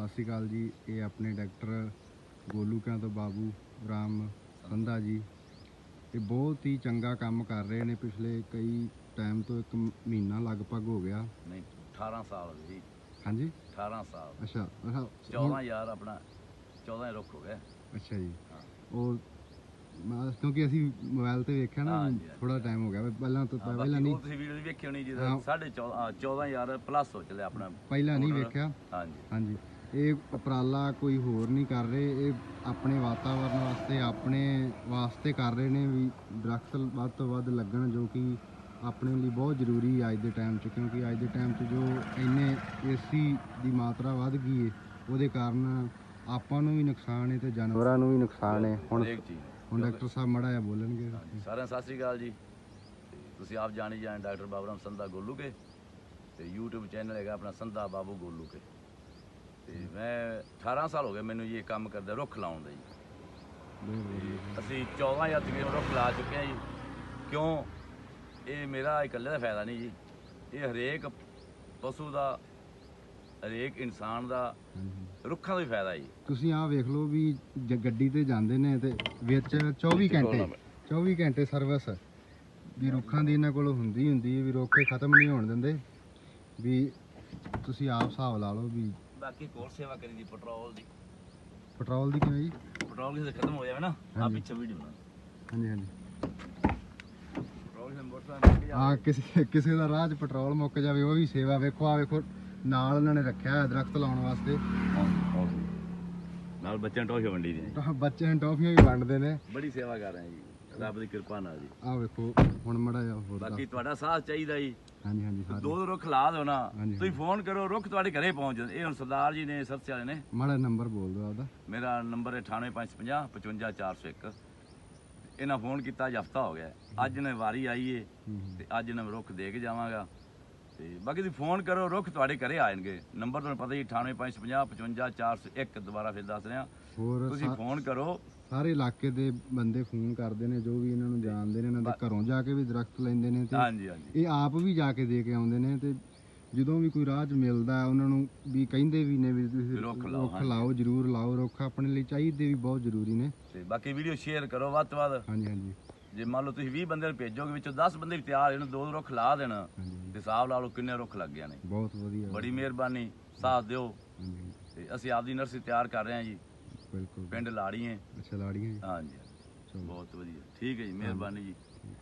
ਸਤਿ ਸ਼੍ਰੀ ਅਕਾਲ ਜੀ। ਇਹ ਆਪਣੇ ਡਾਕਟਰ ਗੋਲੂ ਕਿਆਂ ਤੋਂ ਬਾਬੂ ਰਾਮ ਸੰਧਾ ਜੀ। ਇਹ ਬਹੁਤ ਹੀ ਚੰਗਾ ਕੰਮ ਕਰ ਰਹੇ ਨੇ। ਪਿਛਲੇ ਕਈ ਟਾਈਮ ਤੋਂ ਇੱਕ ਮਹੀਨਾ ਲਗਭਗ ਹੋ ਗਿਆ। ਨਹੀਂ 18 ਸਾਲ ਜੀ ਹਾਂਜੀ? 18 ਸਾਲ। ਅੱਛਾ ਅੱਛਾ। 14 ਯਾਰ ਆਪਣਾ 14 ਹੀ ਰੁੱਖ ਹੋ ਗਏ। ਅੱਛਾ ਜੀ। ਉਹ ਮੈਂ ਕਿਉਂਕਿ ਅਸੀਂ ਮੋਬਾਈਲ ਤੇ ਵੇਖਿਆ ਨਾ। ਥੋੜਾ ਟਾਈਮ ਹੋ ਗਿਆ। ਪਹਿਲਾਂ ਤੋਂ ਪਹਿਲਾਂ ਨਹੀਂ ਤੁਸੀਂ ਵੀਡੀਓ ਵੇਖੀ ਹੋਣੀ ਜੀ ਹਾਂ। 14.5 14 ਯਾਰ ਪਲੱਸ ਹੋ ਚੱਲਿਆ ਆਪਣਾ ਪਹਿਲਾਂ ਨਹੀਂ। ਵੇਖਿਆ। ਹਾਂਜੀ। ਹਾਂਜੀ। ਇਹ ਉਪਰਾਲਾ ਕੋਈ ਹੋਰ ਨਹੀਂ ਕਰ ਰਹੇ। ਇਹ ਆਪਣੇ ਵਾਤਾਵਰਣ ਵਾਸਤੇ ਆਪਣੇ ਵਾਸਤੇ ਕਰ ਰਹੇ ਨੇ ਵੀ ਦਰਖਤ ਵੱਧ ਤੋਂ ਵੱਧ ਲੱਗਣ ਜੋ ਕਿ ਆਪਣੇ ਲਈ ਬਹੁਤ ਜ਼ਰੂਰੀ ਹੈ ਅੱਜ ਦੇ ਟਾਈਮ 'ਚ ਕਿਉਂਕਿ ਅੱਜ ਦੇ ਟਾਈਮ 'ਚ ਜੋ ਇੰਨੇ ਏਸੀ ਦੀ ਮਾਤਰਾ ਵੱਧ ਗਈ ਹੈ ਉਹਦੇ ਕਾਰਨ ਆਪਾਂ ਨੂੰ ਵੀ ਨੁਕਸਾਨ ਹੈ ਤੇ ਜਾਨਵਰਾਂ ਨੂੰ ਵੀ ਨੁਕਸਾਨ ਹੈ ਹੁਣ ਹੁਣ ਡਾਕਟਰ ਸਾਹਿਬ ਮੜਾ ਜਿਹਾ ਬੋਲਣਗੇ। ਸਾਰਿਆਂ ਨੂੰ ਸਤਿ ਸ੍ਰੀ ਅਕਾਲ ਜੀ। ਤੁਸੀਂ ਆਪ ਜਾਣੀ ਜਾਣ ਡਾਕਟਰ ਬਾਬੂਰਾਮ ਸੰਧਾ ਗੋਲੂ ਕੇ ਤੇ YouTube ਚੈਨਲ ਹੈਗਾ ਆਪਣਾ ਸੰਧਾ ਬਾਬੂ ਗੋਲੂ ਕੇ ਤੇ ਮੈਂ 18 ਸਾਲ ਹੋ ਗਏ ਮੈਨੂੰ ਇਹ ਕੰਮ ਕਰਦਾ ਰੁੱਖ ਲਾਉਣ ਦਾ ਜੀ। ਤੇ ਅਸੀਂ 14 ਜਾਂ ਤਕਰੀਬਨ ਰੁੱਖ ਲਾ ਚੁੱਕੇ ਹਾਂ ਜੀ। ਕਿਉਂ? ਇਹ ਮੇਰਾ ਇਕੱਲੇ ਦਾ ਫਾਇਦਾ ਨਹੀਂ ਜੀ। ਇਹ ਹਰੇਕ ਪਸ਼ੂ ਦਾ ਹਰੇਕ ਇਨਸਾਨ ਦਾ ਰੁੱਖਾਂ ਦਾ ਵੀ ਫਾਇਦਾ ਜੀ। ਤੁਸੀਂ ਆਹ ਵੇਖ ਲਓ ਵੀ ਜ- ਗੱਡੀ ਤੇ ਜਾਂਦੇ ਨੇ ਤੇ ਵਿੱਚ 24 ਘੰਟੇ 24 ਘੰਟੇ ਸਰਵਿਸ ਵੀ ਰੁੱਖਾਂ ਦੀ ਇਹਨਾਂ ਕੋਲ ਹੁੰਦੀ ਹੁੰਦੀ ਹੈ ਵੀ ਰੁੱਖੇ ਖਤਮ ਨਹੀਂ ਹੋਣ ਦਿੰਦੇ। ਵੀ ਤੁਸੀਂ ਆਪ ਹਿਸਾਬ ਲਾ ਲਓ ਵੀ ਬਾਕੀ ਕੋਲ ਸੇਵਾ ਕਰੀ ਦੀ ਪੈਟਰੋਲ ਦੀ। ਪੈਟਰੋਲ ਦੀ ਕਿਵੇਂ ਜੀ? ਪੈਟਰੋਲ ਕਿਸੇ ਖਤਮ ਹੋ ਜਾਵੇ ਨਾ ਆ ਹਾਂਜੀ। ਪਿੱਛੇ ਵੀਡੀਓ ਬਣਾ ਹਾਂਜੀ ਹਾਂਜੀ। ਪੈਟਰੋਲ ਕਿਸੇ ਮੋਟਰਸਾਈਕਲ ਆ ਕਿਸੇ ਕਿਸੇ ਦਾ ਰਾਹ 'ਚ ਪੈਟਰੋਲ ਮੁੱਕ ਜਾਵੇ ਉਹ ਵੀ ਸੇਵਾ ਵੇਖੋ ਆ ਵੇਖੋ ਨਾਲ ਉਹਨਾਂ ਨੇ ਰੱਖਿਆ ਹੋਇਆ ਦਰਖਤ ਲਾਉਣ ਵਾਸਤੇ। ਨਾਲ ਬੱਚਿਆਂ ਟੋਹੀ ਵੰਡੀ ਦੀ ਤਾਂ ਨੂੰ ਟੌਫੀਆਂ ਵੀ ਵੰਡਦੇ ਨੇ। ਬੜੀ ਸੇਵਾ ਕਰ ਰਹੇ ਜੀ। ਰੱਬ ਦੀ ਕਿਰਪਾ ਨਾਲ ਜੀ। ਆ ਵੇਖੋ ਹੁਣ ਮੜਾ ਜਾ ਹੋਰ ਬਾਕੀ। ਤੁਹਾਡਾ ਸਾਥ ਚਾਹੀਦਾ ਜੀ। ਹਾਂਜੀ ਹਾਂਜੀ ਦੋ ਦੋ। ਰੁੱਖ ਲਾ ਦਿਓ ਨਾ। ਤੁਸੀਂ ਫੋਨ ਕਰੋ ਰੁੱਖ ਤੁਹਾਡੇ ਘਰੇ ਪਹੁੰਚ ਜਾਂਦੇ ਇਹ ਹੁਣ ਸਰਦਾਰ ਜੀ ਨੇ ਸਰਸੇ ਵਾਲੇ ਨੇ। ਮਾੜਾ ਨੰਬਰ ਬੋਲ ਦਿਓ ਆਪਦਾ। ਮੇਰਾ ਨੰਬਰ ਹੈ 98550 55401 ਇਹਨਾਂ ਫੋਨ ਕੀਤਾ ਹਫਤਾ ਹੋ ਗਿਆ। ਅੱਜ ਨੇ ਵਾਰੀ ਆਈ ਏ। ਤੇ ਅੱਜ ਇਹਨਾਂ ਰੁੱਖ ਦੇ ਕੇ ਜਾਵਾਂਗਾ। ਤੇ ਬਾਕੀ ਤੁਸੀਂ ਫੋਨ ਕਰੋ ਰੁੱਖ ਤੁਹਾਡੇ ਘਰੇ ਆ ਜਾਣਗੇ। ਨੰਬਰ ਤੁਹਾਨੂੰ ਪਤਾ ਹੀ 98550 55401 ਦੁਬਾਰਾ ਫਿਰ ਦੱਸ ਰਿਹਾ। ਹੋਰ ਤੁਸੀਂ ਸਾ- ਫੋਨ ਕਰੋ। ਸਾਰੇ ਇਲਾਕੇ ਦੇ ਬੰਦੇ ਫੋਨ ਕਰਦੇ ਨੇ ਜੋ ਵੀ ਇਹਨਾਂ ਨੂੰ ਜਾਣਦੇ ਨੇ ਇਹਨਾਂ ਦੇ ਘਰੋਂ ਜਾ ਕੇ ਵੀ ਦਰਖਤ ਲੈਂਦੇ ਨੇ ਤੇ ਹਾਂਜੀ ਹਾਂਜੀ। ਇਹ ਆਪ ਵੀ ਜਾ ਕੇ ਦੇ ਕੇ ਆਉਂਦੇ ਨੇ ਤੇ ਜਦੋਂ ਵੀ ਕੋਈ ਰਾਹ 'ਚ ਮਿਲਦਾ ਹੈ, ਉਹਨਾਂ ਨੂੰ ਵੀ ਕਹਿੰਦੇ ਵੀ ਨੇ ਵੀ ਤੁਸੀਂ ਰੁੱਖ ਲਾਓ, ਰੁੱਖ ਹਾਂਜੀ। ਲਾਓ ਜ਼ਰੂਰ ਲਾਓ। ਰੁੱਖ ਆਪਣੇ ਲਈ ਚਾਹੀਦੇ ਵੀ ਬਹੁਤ ਜ਼ਰੂਰੀ ਨੇ। ਤੇ ਬਾਕੀ ਵੀਡੀਓ ਸ਼ੇਅਰ ਕਰੋ ਵੱਧ ਤੋਂ ਵੱਧ। ਹਾਂਜੀ ਹਾਂਜੀ। ਜੇ ਮੰਨ ਲਓ ਤੁਸੀਂ 20 ਬੰਦੇ ਨੂੰ ਭੇਜੋਗੇ ਵਿੱਚੋਂ 10 ਬੰਦੇ ਵੀ ਤਿਆਰ ਹੋਣ ਦੋ ਦੋ ਰੁੱਖ ਲਾ ਦੇਣ। ਹਾਂਜੀ। ਹਿਸਾਬ ਲਾ ਲਓ ਕਿੰਨੇ ਰੁੱਖ ਲੱਗ ਗਏ ਨੇ। ਬਹੁਤ ਵਧੀਆ। ਬੜੀ ਮਿਹਰਬਾਨੀ ਸਾਥ ਦਿਓ। ਹਾਂਜੀ। ਤੇ ਅਸੀਂ ਆਪਦੀ ਨਰਸਰੀ ਤਿਆਰ ਕਰ ਰਹੇ ਹਾਂ ਜੀ। ਬਿਲਕੁਲ। ਪਿੰਡ ਲਾੜੀਏ ਅੱਛਾ ਲਾੜੀਆਂ ਜੀ। ਹਾਂਜੀ। ਚਲੋ। ਬਹੁਤ ਵਧੀਆ। ਠੀਕ ਹੈ ਜੀ ਮਿਹਰਬਾਨੀ ਜੀ।